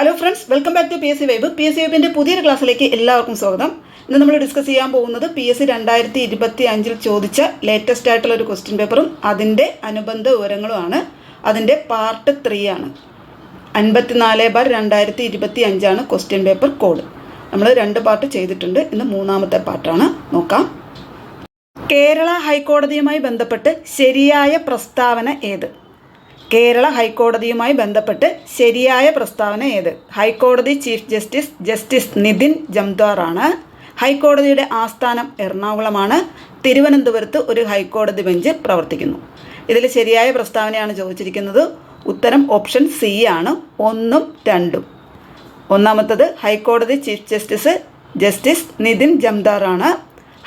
Hello friends welcome back to P S C vibe P S C വൈബിന്റെ പുതിയൊരു ക്ലാസ്സിലേക്ക് എല്ലാവർക്കും സ്വാഗതം. ഇന്ന് നമ്മൾ ഡിസ്കസ് ചെയ്യാൻ പോകുന്നത് പി എസ് സി രണ്ടായിരത്തി ഇരുപത്തി അഞ്ചിൽ ചോദിച്ച ലേറ്റസ്റ്റ് ആയിട്ടുള്ള ഒരു ക്വസ്റ്റ്യൻ പേപ്പറും അതിന്റെ അനുബന്ധ വിവരങ്ങളുമാണ്. അതിന്റെ പാർട്ട് ത്രീ ആണ്. അൻപത്തിനാല് ബാർ രണ്ടായിരത്തി ഇരുപത്തി അഞ്ചാണ് ക്വസ്റ്റ്യൻ പേപ്പർ കോഡ് നമ്മൾ രണ്ട് പാർട്ട് ചെയ്തിട്ടുണ്ട്. ഇന്ന് മൂന്നാമത്തെ പാർട്ടാണ് നോക്കാം. കേരള ഹൈക്കോടതിയുമായി ബന്ധപ്പെട്ട് ശരിയായ പ്രസ്താവന ഏത്? കേരള ഹൈക്കോടതിയുമായി ബന്ധപ്പെട്ട് ശരിയായ പ്രസ്താവന ഏത്? ഹൈക്കോടതി ചീഫ് ജസ്റ്റിസ് ജസ്റ്റിസ് നിതിൻ ജംദ്വാറാണ് ഹൈക്കോടതിയുടെ ആസ്ഥാനം എറണാകുളമാണ്. തിരുവനന്തപുരത്ത് ഒരു ഹൈക്കോടതി ബെഞ്ച് പ്രവർത്തിക്കുന്നു. ഇതിൽ ശരിയായ പ്രസ്താവനയാണ് ചോദിച്ചിരിക്കുന്നത്. ഉത്തരം ഓപ്ഷൻ സി ആണ്. ഒന്നും രണ്ടും. ഒന്നാമത്തത് ഹൈക്കോടതി ചീഫ് ജസ്റ്റിസ് ജസ്റ്റിസ് നിതിൻ ജംദാറാണ്.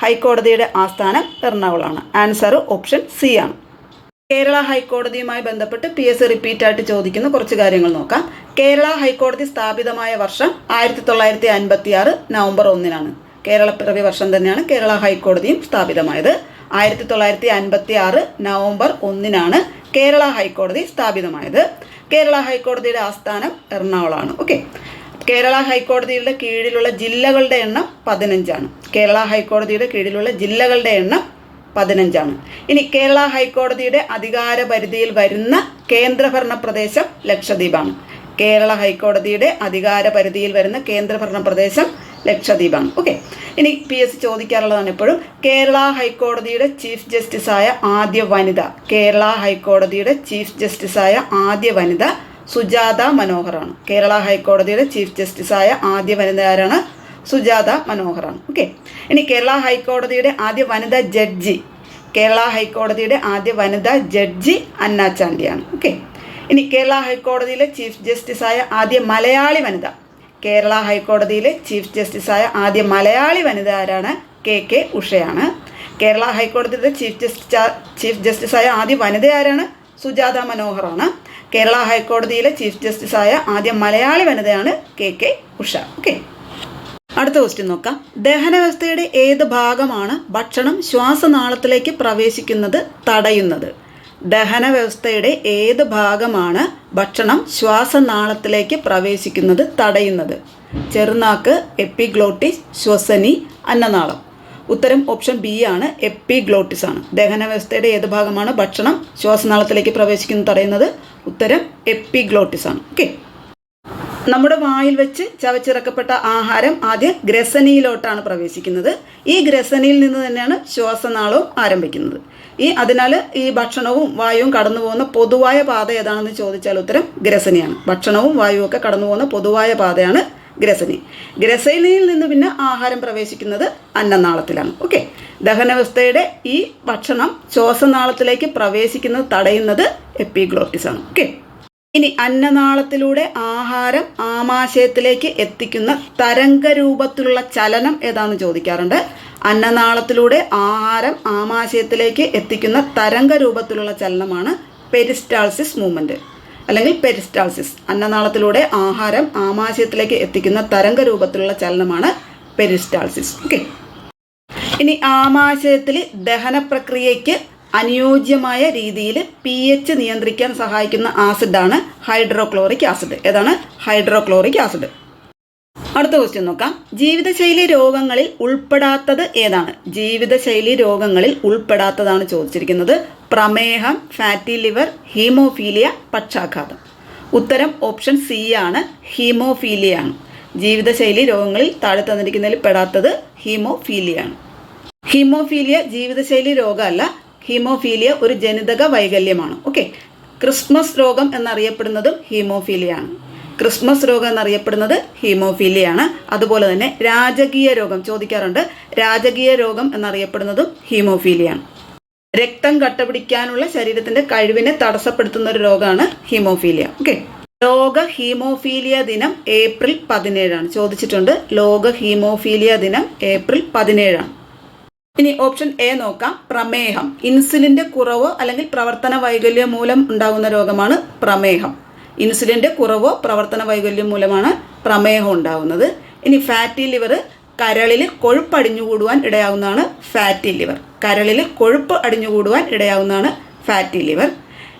ഹൈക്കോടതിയുടെ ആസ്ഥാനം എറണാകുളമാണ്. ആൻസർ ഓപ്ഷൻ സി ആണ്. കേരള ഹൈക്കോടതിയുമായി ബന്ധപ്പെട്ട് പി എസ് റിപ്പീറ്റ് ആയിട്ട് ചോദിക്കുന്ന. കുറച്ച് കാര്യങ്ങൾ നോക്കാം. കേരള ഹൈക്കോടതി സ്ഥാപിതമായ വർഷം ആയിരത്തി തൊള്ളായിരത്തി അൻപത്തി ആറ് നവംബർ ഒന്നിനാണ്. കേരള പിറവി വർഷം തന്നെയാണ് കേരള ഹൈക്കോടതിയും സ്ഥാപിതമായത്. ആയിരത്തി തൊള്ളായിരത്തി അൻപത്തി ആറ് നവംബർ ഒന്നിനാണ് കേരള ഹൈക്കോടതി സ്ഥാപിതമായത്. കേരള ഹൈക്കോടതിയുടെ ആസ്ഥാനം എറണാകുളമാണ്. ഓക്കെ. കേരള ഹൈക്കോടതിയുടെ കീഴിലുള്ള ജില്ലകളുടെ എണ്ണം പതിനഞ്ചാണ്. കേരള ഹൈക്കോടതിയുടെ കീഴിലുള്ള ജില്ലകളുടെ എണ്ണം പതിനഞ്ചാണ്. ഇനി കേരള ഹൈക്കോടതിയുടെ അധികാര പരിധിയിൽ വരുന്ന കേന്ദ്രഭരണ പ്രദേശം ലക്ഷദ്വീപാണ്. കേരള ഹൈക്കോടതിയുടെ അധികാര പരിധിയിൽ വരുന്ന കേന്ദ്രഭരണ പ്രദേശം ലക്ഷദ്വീപാണ്. ഓക്കെ. ഇനി പി എസ് ചോദിക്കാറുള്ളതാണ് എപ്പോഴും കേരള ഹൈക്കോടതിയുടെ ചീഫ് ജസ്റ്റിസായ ആദ്യ വനിത കേരള ഹൈക്കോടതിയുടെ ചീഫ് ജസ്റ്റിസായ ആദ്യ വനിത സുജാത മനോഹറാണ്. കേരള ഹൈക്കോടതിയുടെ ചീഫ് ജസ്റ്റിസായ ആദ്യ വനിത ആരാണ് സുജാത മനോഹറാണ്. ഓക്കെ ഇനി കേരള ഹൈക്കോടതിയുടെ ആദ്യ വനിതാ ജഡ്ജി. കേരള ഹൈക്കോടതിയുടെ ആദ്യ വനിതാ ജഡ്ജി അന്ന ചാണ്ടിയാണ്. ഓക്കെ ഇനി കേരള ഹൈക്കോടതിയിലെ ചീഫ് ജസ്റ്റിസായ ആദ്യ മലയാളി വനിത. കേരള ഹൈക്കോടതിയിലെ ചീഫ് ജസ്റ്റിസായ ആദ്യ മലയാളി വനിത ആരാണ്? K K ഉഷയാണ്. കേരള ഹൈക്കോടതിയുടെ ചീഫ് ജസ്റ്റിസ് ചീഫ് ജസ്റ്റിസായ ആദ്യ വനിത ആരാണ്? സുജാത മനോഹറാണ്. കേരള ഹൈക്കോടതിയിലെ ചീഫ് ജസ്റ്റിസായ ആദ്യ മലയാളി വനിതയാണ് കെ കെ ഉഷ. ഓക്കെ അടുത്ത ക്വസ്റ്റ്യൻ നോക്കാം. ദഹനവ്യവസ്ഥയുടെ ഏത് ഭാഗമാണ് ഭക്ഷണം ശ്വാസനാളത്തിലേക്ക് പ്രവേശിക്കുന്നത് തടയുന്നത്? ദഹന വ്യവസ്ഥയുടെ ഏത് ഭാഗമാണ് ഭക്ഷണം ശ്വാസനാളത്തിലേക്ക് പ്രവേശിക്കുന്നത് തടയുന്നത്? ചെറുനാക്ക് എപ്പിഗ്ലോട്ടിസ് ശ്വസനി അന്നനാളം. ഉത്തരം ഓപ്ഷൻ ബി ആണ് എപ്പിഗ്ലോട്ടിസ് ആണ്. ദഹന വ്യവസ്ഥയുടെ ഏത് ഭാഗമാണ് ഭക്ഷണം ശ്വാസനാളത്തിലേക്ക് പ്രവേശിക്കുന്നത് തടയുന്നത്? ഉത്തരം എപ്പിഗ്ലോട്ടിസ് ആണ്. ഓക്കെ നമ്മുടെ വായിൽ വെച്ച് ചവച്ചിറക്കപ്പെട്ട ആഹാരം ആദ്യം ഗ്രസനിയിലോട്ടാണ് പ്രവേശിക്കുന്നത്. ഈ ഗ്രസനിയിൽ നിന്ന് തന്നെയാണ് ശ്വാസനാളവും ആരംഭിക്കുന്നത്. ഈ അതിനാൽ ഈ ഭക്ഷണവും വായുവും കടന്നു പോകുന്ന പൊതുവായ പാത ഏതാണെന്ന് ചോദിച്ചാൽ ഉത്തരം ഗ്രസനിയാണ്. ഭക്ഷണവും വായുവും ഒക്കെ കടന്നു പോകുന്ന പൊതുവായ പാതയാണ് ഗ്രസനി. ഗ്രസനിയിൽ നിന്ന് പിന്നെ ആഹാരം പ്രവേശിക്കുന്നത് അന്നനാളത്തിലാണ്. ഓക്കെ. ദഹനവ്യവസ്ഥയുടെ ഈ ഭക്ഷണം ശ്വാസനാളത്തിലേക്ക് പ്രവേശിക്കുന്നത് തടയുന്നത് എപ്പിഗ്ലോട്ടിസ് ആണ് ഓക്കെ. ഇനി അന്നനാളത്തിലൂടെ ആഹാരം ആമാശയത്തിലേക്ക് എത്തിക്കുന്ന തരംഗ രൂപത്തിലുള്ള ചലനം ഏതാണെന്ന് ചോദിക്കാറുണ്ട്. അന്നനാളത്തിലൂടെ ആഹാരം ആമാശയത്തിലേക്ക് എത്തിക്കുന്ന തരംഗ രൂപത്തിലുള്ള ചലനമാണ് പെരിസ്റ്റാൾസിസ് മൂവ്മെന്റ് അല്ലെങ്കിൽ പെരിസ്റ്റാൾസിസ്. അന്നനാളത്തിലൂടെ ആഹാരം ആമാശയത്തിലേക്ക് എത്തിക്കുന്ന തരംഗ രൂപത്തിലുള്ള ചലനമാണ് പെരിസ്റ്റാൾസിസ്. ഓക്കെ. ഇനി ആമാശയത്തിൽ ദഹന പ്രക്രിയയ്ക്ക് അനുയോജ്യമായ രീതിയിൽ പി എച്ച് നിയന്ത്രിക്കാൻ സഹായിക്കുന്ന ആസിഡാണ് ഹൈഡ്രോക്ലോറിക് ആസിഡ് ഏതാണ്? ഹൈഡ്രോക്ലോറിക് ആസിഡ് അടുത്ത ക്വസ്റ്റ്യൻ നോക്കാം. ജീവിതശൈലി രോഗങ്ങളിൽ ഉൾപ്പെടാത്തത് ഏതാണ്? ജീവിതശൈലി രോഗങ്ങളിൽ ഉൾപ്പെടാത്തതാണ് ചോദിച്ചിരിക്കുന്നത്. പ്രമേഹം ഫാറ്റി ലിവർ ഹീമോഫീലിയ പക്ഷാഘാതം. ഉത്തരം ഓപ്ഷൻ സി ആണ്. ഹീമോഫീലിയ ആണ്. ജീവിതശൈലി രോഗങ്ങളിൽ താഴെ തന്നിരിക്കുന്നതിൽ പെടാത്തത് ഹീമോഫീലിയ ആണ്. ഹീമോഫീലിയ ജീവിതശൈലി രോഗമല്ല ഹീമോഫീലിയ ഒരു ജനിതക വൈകല്യമാണ്. ഓക്കെ. ക്രിസ്മസ് രോഗം എന്നറിയപ്പെടുന്നതും ഹീമോഫീലിയാണ് ക്രിസ്മസ് രോഗം എന്നറിയപ്പെടുന്നത് ഹീമോഫീലിയാണ് അതുപോലെ തന്നെ രാജകീയ രോഗം ചോദിക്കാറുണ്ട്. രാജകീയ രോഗം എന്നറിയപ്പെടുന്നതും ഹീമോഫീലിയാണ്. രക്തം കട്ടപിടിക്കാനുള്ള ശരീരത്തിന്റെ കഴിവിനെ തടസ്സപ്പെടുത്തുന്ന ഒരു രോഗമാണ് ഹീമോഫീലിയ. ഓക്കെ. ലോക ഹീമോഫീലിയ ദിനം ഏപ്രിൽ പതിനേഴാണ്. ചോദിച്ചിട്ടുണ്ട്. ലോക ഹീമോഫീലിയ ദിനം ഏപ്രിൽ പതിനേഴാണ്. ഇനി ഓപ്ഷൻ എ നോക്കാം. പ്രമേഹം. ഇൻസുലിന്റെ കുറവോ അല്ലെങ്കിൽ പ്രവർത്തന വൈകല്യം മൂലം ഉണ്ടാകുന്ന രോഗമാണ് പ്രമേഹം. ഇൻസുലിന്റെ കുറവോ പ്രവർത്തന വൈകല്യം മൂലമാണ് പ്രമേഹം ഉണ്ടാകുന്നത്. ഇനി ഫാറ്റി ലിവർ കരളിൽ കൊഴുപ്പ് അടിഞ്ഞുകൂടുവാൻ ഇടയാവുന്നതാണ് ഫാറ്റി ലിവർ കരളിൽ കൊഴുപ്പ് അടിഞ്ഞുകൂടുവാൻ ഇടയാവുന്നതാണ് ഫാറ്റി ലിവർ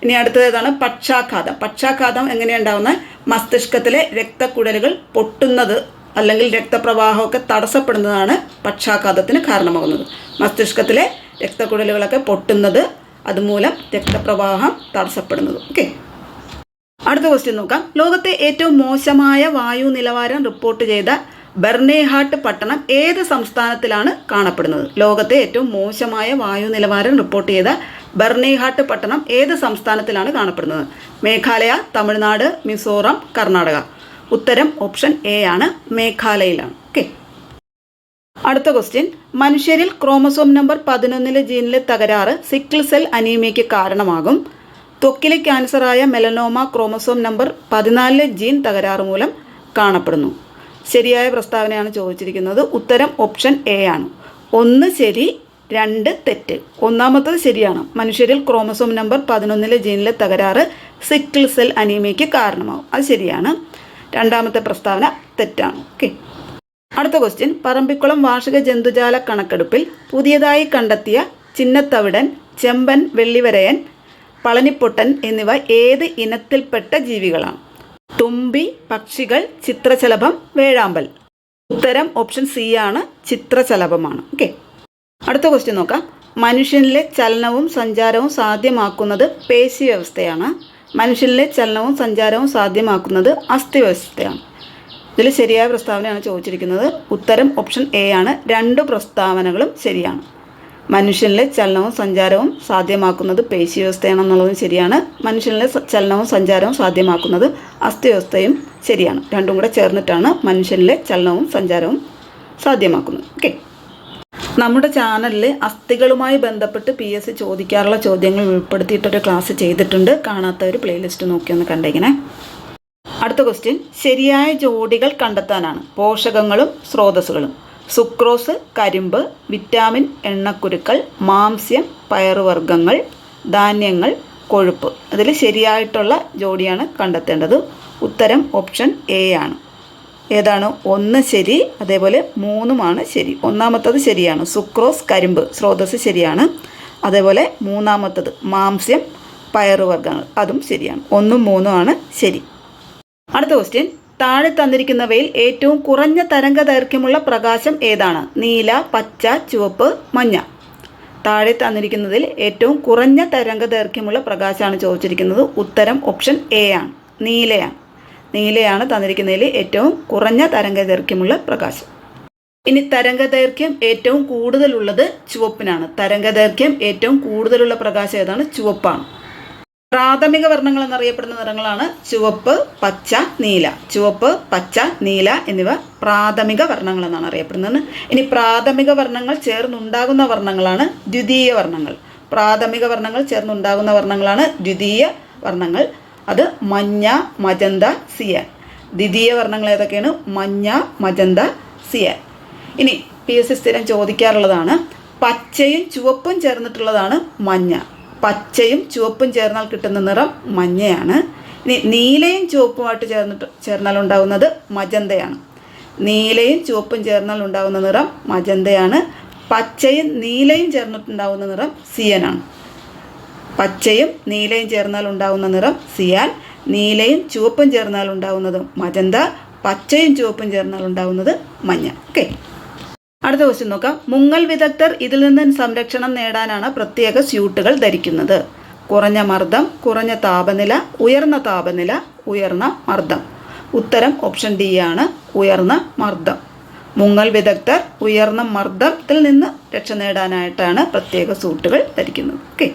ഇനി അടുത്തതാണ് പക്ഷാഘാതം. പക്ഷാഘാതം എങ്ങനെയുണ്ടാവുന്ന? മസ്തിഷ്കത്തിലെ രക്തക്കുഴലുകൾ പൊട്ടുന്നത് അല്ലെങ്കിൽ രക്തപ്രവാഹമൊക്കെ തടസ്സപ്പെടുന്നതാണ് പക്ഷാഘാതത്തിന് കാരണമാകുന്നത്. മസ്തിഷ്കത്തിലെ രക്തക്കുഴലുകളൊക്കെ പൊട്ടുന്നത് അതുമൂലം രക്തപ്രവാഹം തടസ്സപ്പെടുന്നത്. ഓക്കെ അടുത്ത ക്വസ്റ്റ്യൻ നോക്കാം. ലോകത്തെ ഏറ്റവും മോശമായ വായു നിലവാരം റിപ്പോർട്ട് ചെയ്ത ബെർണേഹാട്ട് പട്ടണം ഏത് സംസ്ഥാനത്തിലാണ് കാണപ്പെടുന്നത്? ലോകത്തെ ഏറ്റവും മോശമായ വായു നിലവാരം റിപ്പോർട്ട് ചെയ്ത ബെർണേഹാട്ട് പട്ടണം ഏത് സംസ്ഥാനത്തിലാണ് കാണപ്പെടുന്നത്? മേഘാലയ തമിഴ്നാട് മിസോറാം കർണാടക. ഉത്തരം ഓപ്ഷൻ എ ആണ്. മേഘാലയയിലാണ്. ഓക്കെ അടുത്ത ക്വസ്റ്റ്യൻ മനുഷ്യരിൽ ക്രോമസോം നമ്പർ പതിനൊന്നിലെ ജീനിലെ തകരാറ് സിക്കിൾ സെൽ അനീമിയയ്ക്ക് കാരണമാകും. ത്വക്കിലെ ക്യാൻസറായ മെലനോമ ക്രോമസോം നമ്പർ പതിനാലിലെ ജീൻ തകരാറ് മൂലം കാണപ്പെടുന്നു. ശരിയായ പ്രസ്താവനയാണ് ചോദിച്ചിരിക്കുന്നത്. ഉത്തരം ഓപ്ഷൻ എ ആണ്. ഒന്ന് ശരി രണ്ട് തെറ്റ്. ഒന്നാമത്തത് ശരിയാണ്. മനുഷ്യരിൽ ക്രോമസോം നമ്പർ പതിനൊന്നിലെ ജീനിലെ തകരാറ് സിക്കിൾ സെൽ അനീമിയയ്ക്ക് കാരണമാകും. അത് ശരിയാണ്. രണ്ടാമത്തെ പ്രസ്താവന തെറ്റാണ്. ഓക്കെ. അടുത്ത ക്വസ്റ്റ്യൻ പറമ്പിക്കുളം വാർഷിക ജന്തുജാല കണക്കെടുപ്പിൽ പുതിയതായി കണ്ടെത്തിയ ചിന്നത്തവിടൻ ചെമ്പൻ വെള്ളിവരയൻ പളനിപ്പൊട്ടൻ എന്നിവ ഏത് ഇനത്തിൽപ്പെട്ട ജീവികളാണ്? തുമ്പി പക്ഷികൾ ചിത്രശലഭം വേഴാമ്പൽ. ഉത്തരം ഓപ്ഷൻ സി ആണ്. ചിത്രശലഭമാണ്. ഓക്കെ. അടുത്ത ക്വസ്റ്റ്യൻ നോക്കാം. മനുഷ്യനിലെ ചലനവും സഞ്ചാരവും സാധ്യമാക്കുന്നത് പേശി വ്യവസ്ഥയാണ് മനുഷ്യനിലെ ചലനവും സഞ്ചാരവും സാധ്യമാക്കുന്നത് അസ്ഥിവ്യവസ്ഥയാണ്. ഇതിൽ ശരിയായ പ്രസ്താവനയാണ് ചോദിച്ചിരിക്കുന്നത്. ഉത്തരം ഓപ്ഷൻ എ ആണ്. രണ്ട് പ്രസ്താവനകളും ശരിയാണ്. മനുഷ്യനിലെ ചലനവും സഞ്ചാരവും സാധ്യമാക്കുന്നത് പേശി വ്യവസ്ഥയാണെന്നുള്ളതും ശരിയാണ്. മനുഷ്യനിലെ ചലനവും സഞ്ചാരവും സാധ്യമാക്കുന്നത് അസ്ഥിവ്യവസ്ഥയും ശരിയാണ്. രണ്ടും കൂടെ ചേർന്നിട്ടാണ് മനുഷ്യനിലെ ചലനവും സഞ്ചാരവും സാധ്യമാക്കുന്നത്. ഓക്കെ നമ്മുടെ ചാനലിൽ അസ്ഥികളുമായി ബന്ധപ്പെട്ട് പി എസ് സി ചോദിക്കാറുള്ള ചോദ്യങ്ങൾ ഉൾപ്പെടുത്തിയിട്ടൊരു ക്ലാസ് ചെയ്തിട്ടുണ്ട്. കാണാത്തവർ പ്ലേലിസ്റ്റ് നോക്കി ഒന്ന് കണ്ടേക്കണേ. അടുത്ത ക്വസ്റ്റ്യൻ ശരിയായ ജോഡികൾ കണ്ടെത്താനാണ്. പോഷകങ്ങളും സ്രോതസ്സുകളും. സുക്രോസ് കരിമ്പ് വിറ്റാമിൻ എണ്ണക്കുരുക്കൾ മാംസ്യം പയറുവർഗങ്ങൾ ധാന്യങ്ങൾ കൊഴുപ്പ്. അതിൽ ശരിയായിട്ടുള്ള ജോഡിയാണ് കണ്ടെത്തേണ്ടത്. ഉത്തരം ഓപ്ഷൻ എ ആണ്. ഏതാണ്? ഒന്ന് ശരി അതേപോലെ മൂന്നുമാണ് ശരി. ഒന്നാമത്തത് ശരിയാണ്. സുക്രോസ് കരിമ്പ് സ്രോതസ് ശരിയാണ്. അതേപോലെ മൂന്നാമത്തത് മാംസ്യം പയറുവർഗങ്ങൾ അതും ശരിയാണ്. ഒന്നും മൂന്നും ആണ് ശരി. അടുത്ത ക്വസ്റ്റ്യൻ താഴെ തന്നിരിക്കുന്നവയിൽ ഏറ്റവും കുറഞ്ഞ തരംഗ ദൈർഘ്യമുള്ള പ്രകാശം ഏതാണ്? നീല പച്ച ചുവപ്പ് മഞ്ഞ. താഴെ തന്നിരിക്കുന്നതിൽ ഏറ്റവും കുറഞ്ഞ തരംഗ ദൈർഘ്യമുള്ള പ്രകാശമാണ് ചോദിച്ചിരിക്കുന്നത്. ഉത്തരം ഓപ്ഷൻ എ ആണ്. നീലയാണ്. നീലയാണ് തന്നിരിക്കുന്നതിൽ ഏറ്റവും കുറഞ്ഞ തരംഗ ദൈർഘ്യമുള്ള പ്രകാശം. ഇനി തരംഗ ദൈർഘ്യം ഏറ്റവും കൂടുതലുള്ളത് ചുവപ്പിനാണ്. തരംഗ ദൈർഘ്യം ഏറ്റവും കൂടുതലുള്ള പ്രകാശം ഏതാണ്? ചുവപ്പാണ്. പ്രാഥമിക വർണങ്ങൾ എന്നറിയപ്പെടുന്ന നിറങ്ങളാണ് ചുവപ്പ് പച്ച നീല. ചുവപ്പ് പച്ച നീല എന്നിവ പ്രാഥമിക വർണങ്ങൾ എന്നാണ് അറിയപ്പെടുന്നത്. ഇനി പ്രാഥമിക വർണങ്ങൾ ചേർന്നുണ്ടാകുന്ന വർണങ്ങളാണ് ദ്വിതീയ വർണങ്ങൾ. പ്രാഥമിക വർണങ്ങൾ ചേർന്നുണ്ടാകുന്ന വർണങ്ങളാണ് ദ്വിതീയ വർണങ്ങൾ. അത് മഞ്ഞ മജന്ത സിയാൻ ദ്വിതീയ വർണങ്ങൾ ഏതൊക്കെയാണ്? മഞ്ഞ മജന്ത സിയാൻ ഇനി പി എസ് സി സ്ഥിരം ചോദിക്കാറുള്ളതാണ് പച്ചയും ചുവപ്പും ചേർന്നിട്ടുള്ളതാണ് മഞ്ഞ. പച്ചയും ചുവപ്പും ചേർന്നാൽ കിട്ടുന്ന നിറം മഞ്ഞയാണ്. ഇനി നീലയും ചുവപ്പുമായിട്ട് ചേർന്നിട്ട് ചേർന്നാൽ ഉണ്ടാകുന്നത് മജന്തയാണ്. നീലയും ചുവപ്പും ചേർന്നാൽ ഉണ്ടാകുന്ന നിറം മജന്തയാണ്. പച്ചയും നീലയും ചേർന്നിട്ടുണ്ടാകുന്ന നിറം സിയനാണ്. പച്ചയും നീലയും ചേർന്നാൽ ഉണ്ടാകുന്ന നിറം സിയാൻ നീലയും ചുവപ്പും ചേർന്നാൽ ഉണ്ടാകുന്നത് മജന്ത പച്ചയും ചുവപ്പും ചേർന്നാൽ ഉണ്ടാകുന്നത് മഞ്ഞ. ഓക്കെ അടുത്ത ക്വസ്റ്റ്യൻ നോക്കാം. മുങ്ങൽ വിദഗ്ധർ ഇതിൽ നിന്ന് സംരക്ഷണം നേടാനാണ് പ്രത്യേക സ്യൂട്ടുകൾ ധരിക്കുന്നത്. കുറഞ്ഞ മർദ്ദം കുറഞ്ഞ താപനില ഉയർന്ന താപനില ഉയർന്ന മർദ്ദം. ഉത്തരം ഓപ്ഷൻ ഡി ആണ് ഉയർന്ന മർദ്ദം. മുങ്ങൽ വിദഗ്ധർ ഉയർന്ന മർദ്ദത്തിൽ നിന്ന് രക്ഷ നേടാനായിട്ടാണ് പ്രത്യേക സൂട്ടുകൾ ധരിക്കുന്നത്. ഓക്കെ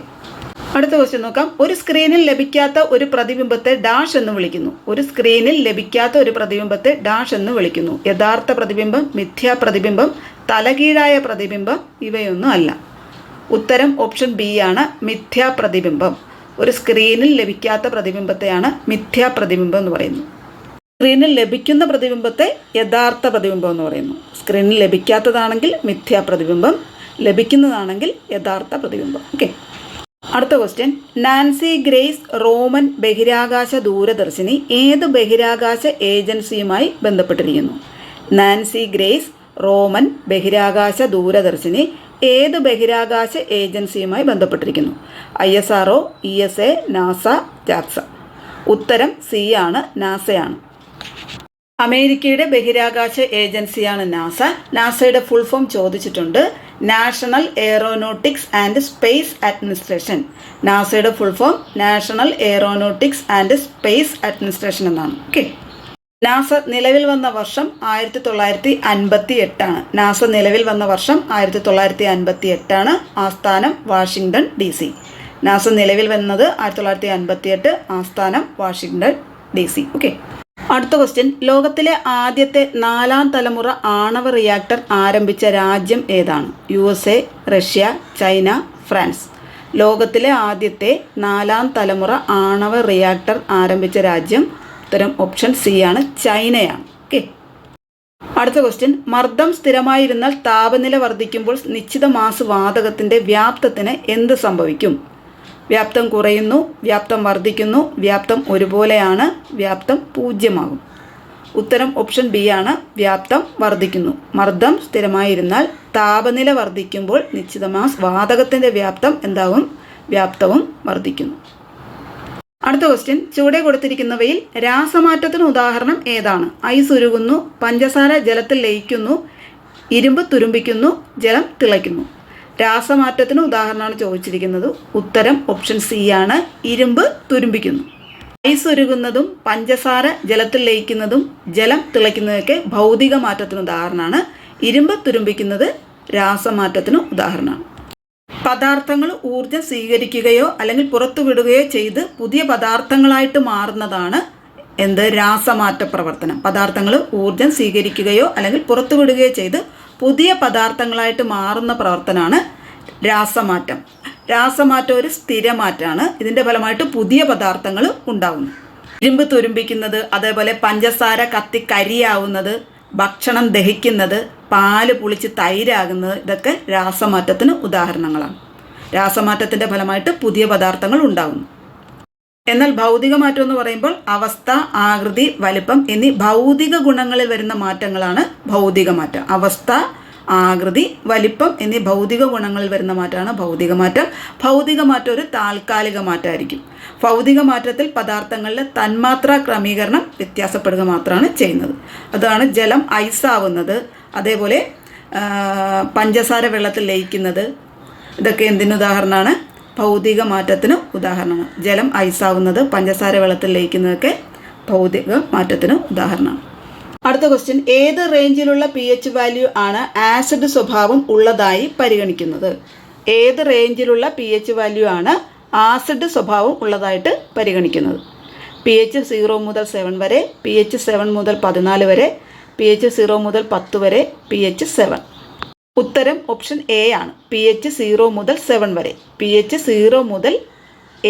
അടുത്ത ക്വസ്റ്റ്യൻ നോക്കാം. ഒരു സ്ക്രീനിൽ ലഭിക്കാത്ത ഒരു പ്രതിബിംബത്തെ ഡാഷ് എന്ന് വിളിക്കുന്നു. ഒരു സ്ക്രീനിൽ ലഭിക്കാത്ത ഒരു പ്രതിബിംബത്തെ ഡാഷ് എന്ന് വിളിക്കുന്നു. യഥാർത്ഥ പ്രതിബിംബം മിഥ്യാ പ്രതിബിംബം തലകീഴായ പ്രതിബിംബം ഇവയൊന്നും അല്ല. ഉത്തരം ഓപ്ഷൻ ബി ആണ് മിഥ്യാ പ്രതിബിംബം. ഒരു സ്ക്രീനിൽ ലഭിക്കാത്ത പ്രതിബിംബത്തെയാണ് മിഥ്യാ പ്രതിബിംബം എന്ന് പറയുന്നത്. സ്ക്രീനിൽ ലഭിക്കുന്ന പ്രതിബിംബത്തെ യഥാർത്ഥ പ്രതിബിംബം എന്ന് പറയുന്നു. സ്ക്രീനിൽ ലഭിക്കാത്തതാണെങ്കിൽ മിഥ്യാ പ്രതിബിംബം ലഭിക്കുന്നതാണെങ്കിൽ യഥാർത്ഥ പ്രതിബിംബം. ഓക്കെ അടുത്ത ക്വസ്റ്റ്യൻ നാൻസി ഗ്രേസ് റോമൻ ബഹിരാകാശ ദൂരദർശിനി ഏത് ബഹിരാകാശ ഏജൻസിയുമായി ബന്ധപ്പെട്ടിരിക്കുന്നു? നാൻസി ഗ്രേസ് റോമൻ ബഹിരാകാശ ദൂരദർശിനി ഏത് ബഹിരാകാശ ഏജൻസിയുമായി ബന്ധപ്പെട്ടിരിക്കുന്നു? I S R O E S A NASA JAXA. ഉത്തരം സി ആണ് നാസയാണ്. അമേരിക്കയുടെ ബഹിരാകാശ ഏജൻസിയാണ് നാസ. നാസയുടെ ഫുൾ ഫോം ചോദിച്ചിട്ടുണ്ട്. National Aeronautics and Space Administration. നാസയുടെ full form National Aeronautics and Space Administration എന്നാണ്. ഓക്കെ നാസ നിലവിൽ വന്ന വർഷം ആയിരത്തി തൊള്ളായിരത്തി അൻപത്തി എട്ടാണ് നാസ നിലവിൽ വന്ന വർഷം ആയിരത്തി തൊള്ളായിരത്തി അൻപത്തി എട്ടാണ് ആസ്ഥാനം വാഷിങ്ടൺ ഡി സി. നാസ നിലവിൽ വന്നത് ആയിരത്തി തൊള്ളായിരത്തി അൻപത്തി എട്ട് ആസ്ഥാനം വാഷിങ്ടൺ ഡി സി. ഓക്കെ അടുത്ത ക്വസ്റ്റ്യൻ ലോകത്തിലെ ആദ്യത്തെ നാലാം തലമുറ ആണവ റിയാക്ടർ ആരംഭിച്ച രാജ്യം ഏതാണ്? U S A Russia China France. ലോകത്തിലെ ആദ്യത്തെ നാലാം തലമുറ ആണവ റിയാക്ടർ ആരംഭിച്ച രാജ്യം. ഉത്തരം ഓപ്ഷൻ സി ആണ്. ചൈനയാണ്. ഓക്കെ അടുത്ത ക്വസ്റ്റ്യൻ മർദ്ദം സ്ഥിരമായിരുന്നാൽ താപനില വർദ്ധിക്കുമ്പോൾ നിശ്ചിത മാസ് വാതകത്തിന്റെ വ്യാപ്തത്തിന് എന്ത് സംഭവിക്കും? വ്യാപ്തം കുറയുന്നു വ്യാപ്തം വർദ്ധിക്കുന്നു വ്യാപ്തം ഒരുപോലെയാണ് വ്യാപ്തം പൂജ്യമാകും. ഉത്തരം ഓപ്ഷൻ ബി ആണ് വ്യാപ്തം വർദ്ധിക്കുന്നു. മർദ്ദം സ്ഥിരമായിരുന്നാൽ താപനില വർദ്ധിക്കുമ്പോൾ നിശ്ചിത മാസ് വാതകത്തിന്റെ വ്യാപ്തം എന്താവും വ്യാപ്തവും വർദ്ധിക്കുന്നു. അടുത്ത ക്വസ്റ്റ്യൻ ചുവടെ കൊടുത്തിരിക്കുന്നവയിൽ രാസമാറ്റത്തിന് ഉദാഹരണം ഏതാണ്? ഐസ് ഉരുകുന്നു പഞ്ചസാര ജലത്തിൽ ലയിക്കുന്നു ഇരുമ്പ് തുരുമ്പിക്കുന്നു ജലം തിളയ്ക്കുന്നു. രാസമാറ്റത്തിന് ഉദാഹരണമാണ് ചോദിച്ചിരിക്കുന്നത്. ഉത്തരം ഓപ്ഷൻ സി ആണ്. ഇരുമ്പ് തുരുമ്പിക്കുന്നു. ഐസ് ഉരുകുന്നതും പഞ്ചസാര ജലത്തിൽ ലയിക്കുന്നതും ജലം തിളയ്ക്കുന്നതൊക്കെ ഭൗതിക മാറ്റത്തിന് ഉദാഹരണമാണ്. ഇരുമ്പ് തുരുമ്പിക്കുന്നത് രാസമാറ്റത്തിന് ഉദാഹരണമാണ്. പദാർത്ഥങ്ങൾ ഊർജം സ്വീകരിക്കുകയോ അല്ലെങ്കിൽ പുറത്തുവിടുകയോ ചെയ്ത് പുതിയ പദാർത്ഥങ്ങളായിട്ട് മാറുന്നതാണ് എന്ത്? രാസമാറ്റ പ്രവർത്തനം. പദാർത്ഥങ്ങൾ ഊർജം സ്വീകരിക്കുകയോ അല്ലെങ്കിൽ പുറത്തുവിടുകയോ ചെയ്ത് പുതിയ പദാർത്ഥങ്ങളായിട്ട് മാറുന്ന പ്രവർത്തനമാണ് രാസമാറ്റം. രാസമാറ്റം ഒരു സ്ഥിരമാറ്റമാണ് ഇതിന്റെ ഫലമായിട്ട് പുതിയ പദാർത്ഥങ്ങൾ ഉണ്ടാകുന്നു ഇരുമ്പ് തുരുമ്പിക്കുന്നത് അതേപോലെ പഞ്ചസാര കത്തി കരിയാവുന്നത് ഭക്ഷണം ദഹിക്കുന്നത് പാൽ പുളിച്ച് തൈരാകുന്നത് ഇതൊക്കെ രാസമാറ്റത്തിന് ഉദാഹരണങ്ങളാണ്. രാസമാറ്റത്തിന്റെ ഫലമായിട്ട് പുതിയ പദാർത്ഥങ്ങൾ ഉണ്ടാകുന്നു എന്നാൽ ഭൗതിക മാറ്റം എന്ന് പറയുമ്പോൾ അവസ്ഥ ആകൃതി വലിപ്പം എന്നീ ഭൗതിക ഗുണങ്ങളിൽ വരുന്ന മാറ്റങ്ങളാണ് ഭൗതിക മാറ്റം. അവസ്ഥ ആകൃതി വലിപ്പം എന്നീ ഭൗതിക ഗുണങ്ങളിൽ വരുന്ന മാറ്റമാണ് ഭൗതിക മാറ്റം. ഭൗതിക മാറ്റം ഒരു താൽക്കാലിക മാറ്റമായിരിക്കും. ഭൗതിക മാറ്റത്തിൽ പദാർത്ഥങ്ങളിലെ തന്മാത്രാ ക്രമീകരണം വ്യത്യാസപ്പെടുക മാത്രമാണ് ചെയ്യുന്നത്. അതാണ് ജലം ഐസാവുന്നത്. അതേപോലെ പഞ്ചസാര വെള്ളത്തിൽ ലയിക്കുന്നത്. ഇതൊക്കെ എന്തിന് ഉദാഹരണമാണ്? ഭൗതിക മാറ്റത്തിന് ഉദാഹരണമാണ് ജലം ഐസാവുന്നത് പഞ്ചസാര വെള്ളത്തിൽ ലയിക്കുന്നതൊക്കെ ഭൗതിക മാറ്റത്തിന് ഉദാഹരണമാണ് അടുത്ത ക്വസ്റ്റ്യൻ ഏത് റേഞ്ചിലുള്ള പി എച്ച് വാല്യൂ ആണ് ആസിഡ് സ്വഭാവം ഉള്ളതായി പരിഗണിക്കുന്നത്? ഏത് റേഞ്ചിലുള്ള പി എച്ച് വാല്യൂ ആണ് ആസിഡ് സ്വഭാവം ഉള്ളതായിട്ട് പരിഗണിക്കുന്നത്? പി എച്ച് സീറോ മുതൽ സെവൻ വരെ പി എച്ച് സെവൻ മുതൽ പതിനാല് വരെ പി എച്ച് സീറോ മുതൽ പത്ത് വരെ പി എച്ച് സെവൻ ഉത്തരം ഓപ്ഷൻ എ ആണ്. പി എച്ച് സീറോ മുതൽ സെവൻ വരെ. പി എച്ച് സീറോ മുതൽ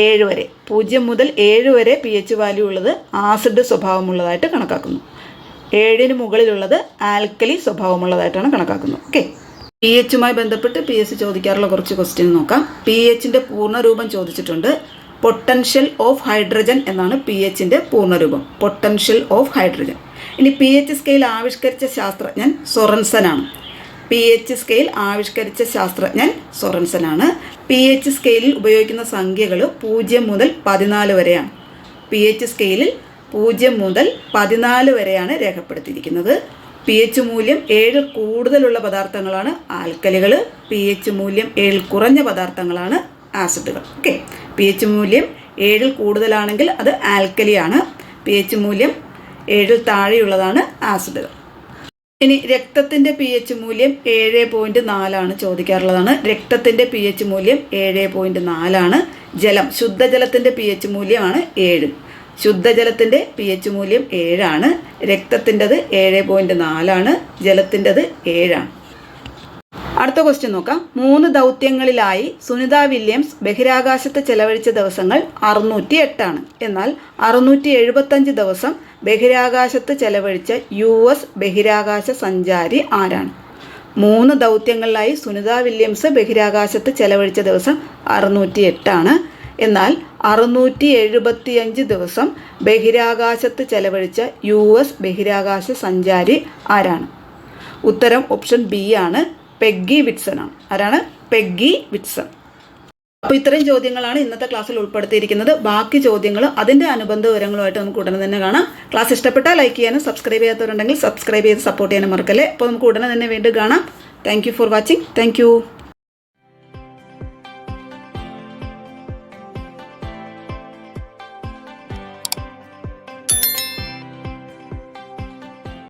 ഏഴ് വരെ. പൂജ്യം മുതൽ ഏഴ് വരെ പി എച്ച് വാല്യൂ ഉള്ളത് ആസിഡ് സ്വഭാവമുള്ളതായിട്ട് കണക്കാക്കുന്നു. ഏഴിന് മുകളിലുള്ളത് ആൽക്കലി സ്വഭാവമുള്ളതായിട്ടാണ് കണക്കാക്കുന്നത് ഓക്കെ പി എച്ചുമായി ബന്ധപ്പെട്ട് പി എസ് ചോദിക്കാറുള്ള കുറച്ച് ക്വസ്റ്റ്യൻ നോക്കാം. പി എച്ചിന്റെ പൂർണരൂപം ചോദിച്ചിട്ടുണ്ട്. പൊട്ടൻഷ്യൽ ഓഫ് ഹൈഡ്രജൻ എന്നാണ് പി എച്ചിന്റെ പൂർണരൂപം. പൊട്ടൻഷ്യൽ ഓഫ് ഹൈഡ്രജൻ ഇനി പി എച്ച് സ്കെയിൽ ആവിഷ്കരിച്ച ശാസ്ത്രജ്ഞൻ സൊറൻസനാണ്. പി എച്ച് സ്കെയിൽ ആവിഷ്കരിച്ച ശാസ്ത്രജ്ഞൻ സൊറൻസനാണ്. പി എച്ച് സ്കെയിലിൽ ഉപയോഗിക്കുന്ന സംഖ്യകൾ പൂജ്യം മുതൽ പതിനാല് വരെയാണ്. പി എച്ച് സ്കെയിലിൽ പൂജ്യം മുതൽ പതിനാല് വരെയാണ് രേഖപ്പെടുത്തിയിരിക്കുന്നത്. പി എച്ച് മൂല്യം ഏഴ് കൂടുതലുള്ള പദാർത്ഥങ്ങളാണ് ആൽക്കലികൾ പി എച്ച് മൂല്യം ഏഴിൽ കുറഞ്ഞ പദാർത്ഥങ്ങളാണ് ആസിഡുകൾ. ഓക്കെ പി എച്ച് മൂല്യം ഏഴിൽ കൂടുതലാണെങ്കിൽ അത് ആൽക്കലിയാണ്. പി എച്ച് മൂല്യം ഏഴിൽ താഴെയുള്ളതാണ് ആസിഡുകൾ. ഇനി രക്തത്തിന്റെ പി എച്ച് മൂല്യം ഏഴ് പോയിന്റ് നാലാണ് ചോദിക്കാറുള്ളതാണ്. രക്തത്തിന്റെ പി എച്ച് മൂല്യം ഏഴ് പോയിന്റ് നാലാണ് ജലം ശുദ്ധജലത്തിന്റെ പി എച്ച് മൂല്യമാണ് ഏഴ്. ശുദ്ധജലത്തിന്റെ പി എച്ച് മൂല്യം ഏഴാണ് രക്തത്തിന്റെത് ഏഴ് പോയിന്റ് നാലാണ് ജലത്തിന്റെത് ഏഴാണ് അടുത്ത ക്വസ്റ്റ്യൻ നോക്കാം. മൂന്ന് ദൗത്യങ്ങളിലായി സുനിത വില്യംസ് ബഹിരാകാശത്ത് ചെലവഴിച്ച ദിവസങ്ങൾ അറുന്നൂറ്റി എട്ടാണ് എന്നാൽ അറുന്നൂറ്റി എഴുപത്തഞ്ച് ദിവസം ബഹിരാകാശത്ത് ചെലവഴിച്ച യു എസ് ബഹിരാകാശ സഞ്ചാരി ആരാണ്? മൂന്ന് ദൗത്യങ്ങളിലായി സുനിത വില്യംസ് ബഹിരാകാശത്ത് ചെലവഴിച്ച ദിവസം അറുന്നൂറ്റി എട്ടാണ് എന്നാൽ അറുന്നൂറ്റി എഴുപത്തിയഞ്ച് ദിവസം ബഹിരാകാശത്ത് ചെലവഴിച്ച യു എസ് ബഹിരാകാശ സഞ്ചാരി ആരാണ്? ഉത്തരം ഓപ്ഷൻ ബി ആണ് പെഗ്ഗി വിറ്റ്സൺ ആണ്. ആരാണ്? Peggy Whitson. അപ്പോൾ ഇത്രയും ചോദ്യങ്ങളാണ് ഇന്നത്തെ ക്ലാസ്സിൽ ഉൾപ്പെടുത്തിയിരിക്കുന്നത്. ബാക്കി ചോദ്യങ്ങൾ അതിന്റെ അനുബന്ധ വിവരങ്ങളുമായിട്ട് നമുക്ക് ഉടനെ തന്നെ കാണാം. ക്ലാസ് ഇഷ്ടപ്പെട്ടാൽ ലൈക്ക് ചെയ്യാനും സബ്സ്ക്രൈബ് ചെയ്യാത്തവരുണ്ടെങ്കിൽ സബ്സ്ക്രൈബ് ചെയ്ത് സപ്പോർട്ട് ചെയ്യാനും മറക്കല്ലേ. അപ്പോൾ നമുക്ക് ഉടനെ തന്നെ വീണ്ടും കാണാം. Thank for watching thank